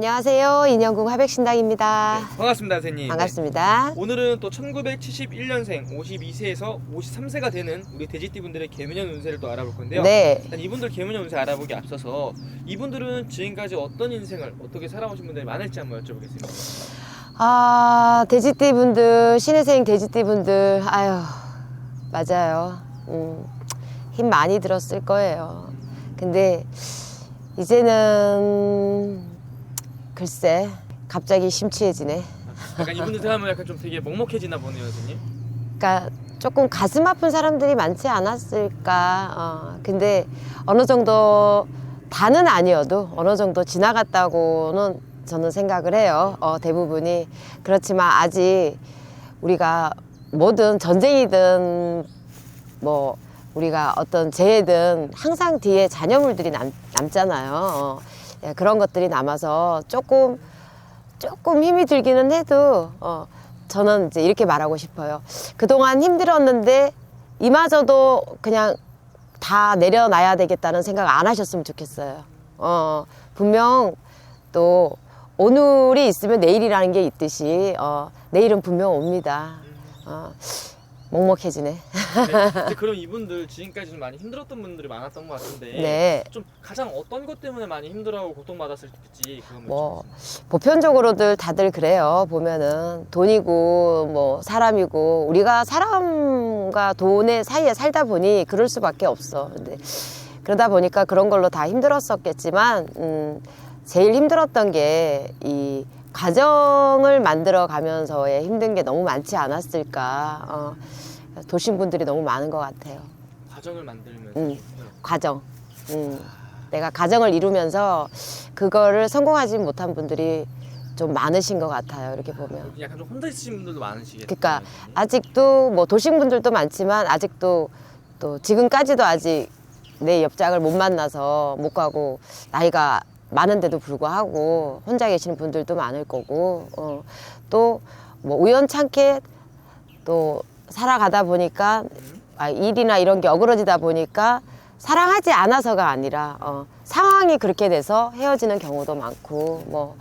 안녕하세요. 인영궁 화백신당입니다. 반갑습니다, 선생님. 반갑습니다. 네. 오늘은 또 1971년생 52세에서 53세가 되는 우리 돼지띠 분들의 개묘년 운세를 또 알아볼 건데요. 네. 일단 이분들 개묘년 운세 알아보기 앞서서 이분들은 지금까지 어떤 인생을 어떻게 살아오신 분들이 많을지 한번 여쭤보겠습니다. 아, 돼지띠 분들, 신혜생 돼지띠 분들, 아유, 맞아요. 음, 힘 많이 들었을 거예요. 근데, 이제는, 글쎄, 갑자기 심취해지네. 약간 이분들 생각하면 약간 좀 되게 먹먹해지나 보네요, 선생님. 그러니까 조금 가슴 아픈 사람들이 많지 않았을까. 어, 근데 어느 정도 다는 아니어도 어느 정도 지나갔다고는 저는 생각을 해요. 어, 대부분이 그렇지만 아직 우리가 뭐든 전쟁이든 뭐 우리가 어떤 재해든 항상 뒤에 잔여물들이 남, 남잖아요. 어, 예, 그런 것들이 남아서 조금 조금 힘이 들기는 해도 어, 저는 이제 이렇게 말하고 싶어요. 그동안 힘들었는데 이마저도 그냥 다 내려놔야 되겠다는 생각 안 하셨으면 좋겠어요. 어, 분명 또 오늘이 있으면 내일이라는 게 있듯이 어, 내일은 분명 옵니다. 어, 먹먹해지네. 네. 근데 그럼 이분들 지금까지 좀 많이 힘들었던 분들이 많았던 것 같은데 네. 좀 가장 어떤 것 때문에 많이 힘들어하고 고통받았을지 그거 뭐. 보편적으로들 다들 그래요. 보면은 돈이고 뭐 사람이고 우리가 사람과 돈의 사이에 살다 보니 그럴 수밖에 없어. 근데 그러다 보니까 그런 걸로 다 힘들었었겠지만 음, 제일 힘들었던 게이 가정을 만들어 가면서의 힘든 게 너무 많지 않았을까. 어, 도신 분들이 너무 많은 것 같아요. 가정을 만들면서 음. 가정. 음, 내가 가정을 이루면서 그거를 성공하지 못한 분들이 좀 많으신 것 같아요. 이렇게 보면. 약간 좀 혼자 있으신 분들도 많으시겠네요. 그러니까 아직도 뭐 도식분들도 많지만 아직도 또 지금까지도 아직 내 옆장을 못 만나서 못 가고 나이가 많은데도 불구하고 혼자 계시는 분들도 많을 거고 어, 또 뭐 우연찮게 또 살아가다 보니까 아, 일이나 이런 게 어그러지다 보니까 사랑하지 않아서가 아니라 어, 상황이 그렇게 돼서 헤어지는 경우도 많고 뭐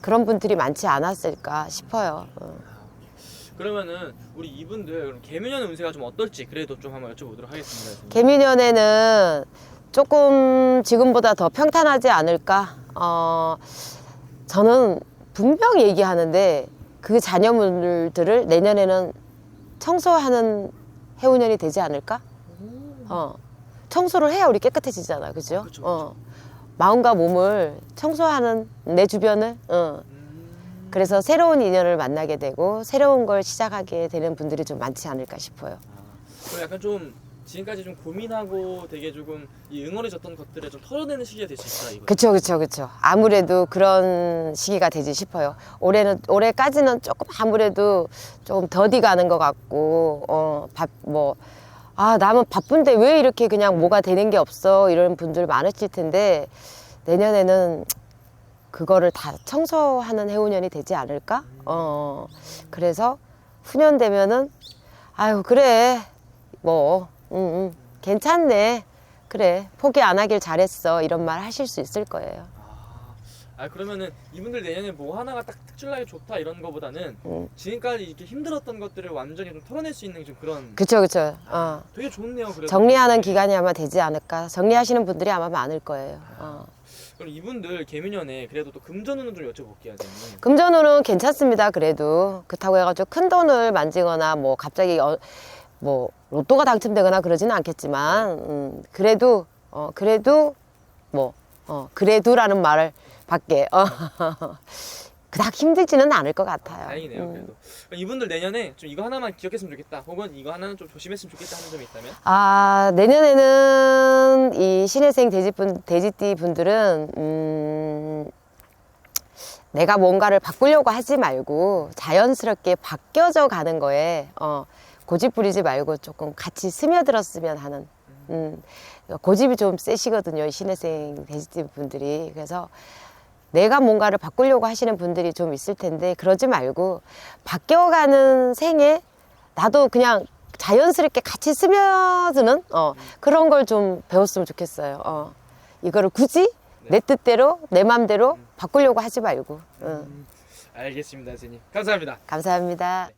그런 분들이 많지 않았을까 싶어요. 어. 그러면은 우리 이분들 개묘년 운세가 좀 어떨지 그래도 좀 한번 여쭤보도록 하겠습니다. 개미년에는 조금 지금보다 더 평탄하지 않을까? 어, 저는 분명 얘기하는데 그 자녀분들을 내년에는 청소하는 해운년이 되지 않을까? 어, 청소를 해야 우리 깨끗해지잖아, 그죠? 그쵸, 그쵸. 어, 마음과 몸을 청소하는 내 주변을, 어. 음, 그래서 새로운 인연을 만나게 되고 새로운 걸 시작하게 되는 분들이 좀 많지 않을까 싶어요. 아, 그럼 약간 좀 지금까지 좀 고민하고 되게 조금 이 응어리졌던 것들을 좀 털어내는 시기가 될 수 있다 이거. 그쵸, 그쵸, 그쵸. 아무래도 그런 시기가 되지 싶어요. 올해는, 올해까지는 조금 아무래도 조금 더디 가는 것 같고, 어, 바, 뭐, 아, 나는 바쁜데 왜 이렇게 그냥 뭐가 되는 게 없어. 이런 분들 많으실 텐데, 내년에는 그거를 다 청소하는 해운년이 되지 않을까? 어, 그래서 후년 되면은, 아유, 그래. 뭐, 응, 응, 괜찮네. 그래, 포기 안 하길 잘했어. 이런 말 하실 수 있을 거예요. 아, 아 그러면은 이분들 내년에 뭐 하나가 딱 특출나게 좋다 이런 거보다는 음. 지금까지 이렇게 힘들었던 것들을 완전히 좀 털어낼 수 있는 좀 그런 그쵸, 그쵸. 어. 되게 좋네요. 그래도. 정리하는 기간이 아마 되지 않을까. 정리하시는 분들이 아마 많을 거예요. 어. 그럼 이분들 개묘년에 그래도 또 금전운은 좀 여쭤볼게요. 금전으로는 괜찮습니다. 그래도 그렇다고 해가지고 큰 돈을 만지거나 뭐 갑자기 어, 뭐 로또가 당첨되거나 그러지는 않겠지만 음, 그래도 어 그래도 뭐 어, 그래도라는 말을 밖에 어, 그닥 힘들지는 않을 것 같아요. 다행이네요, 음. 그래도. 이분들 내년에 좀 이거 하나만 기억했으면 좋겠다. 혹은 이거 하나는 좀 조심했으면 좋겠다 하는 점이 있다면? 아, 내년에는 이 신혜생 돼지분, 돼지띠 분들은, 음, 내가 뭔가를 바꾸려고 하지 말고 자연스럽게 바뀌어져 가는 거에, 어, 고집 부리지 말고 조금 같이 스며들었으면 하는, 음, 고집이 좀 세시거든요. 이 신혜생 돼지띠 분들이. 그래서 내가 뭔가를 바꾸려고 하시는 분들이 좀 있을 텐데, 그러지 말고 바뀌어가는 생에 나도 그냥 자연스럽게 같이 스며드는 어, 그런 걸 좀 배웠으면 좋겠어요. 어. 이거를 굳이 내 뜻대로 내 맘대로 바꾸려고 하지 말고. 응. 알겠습니다, 선생님. 감사합니다. 감사합니다.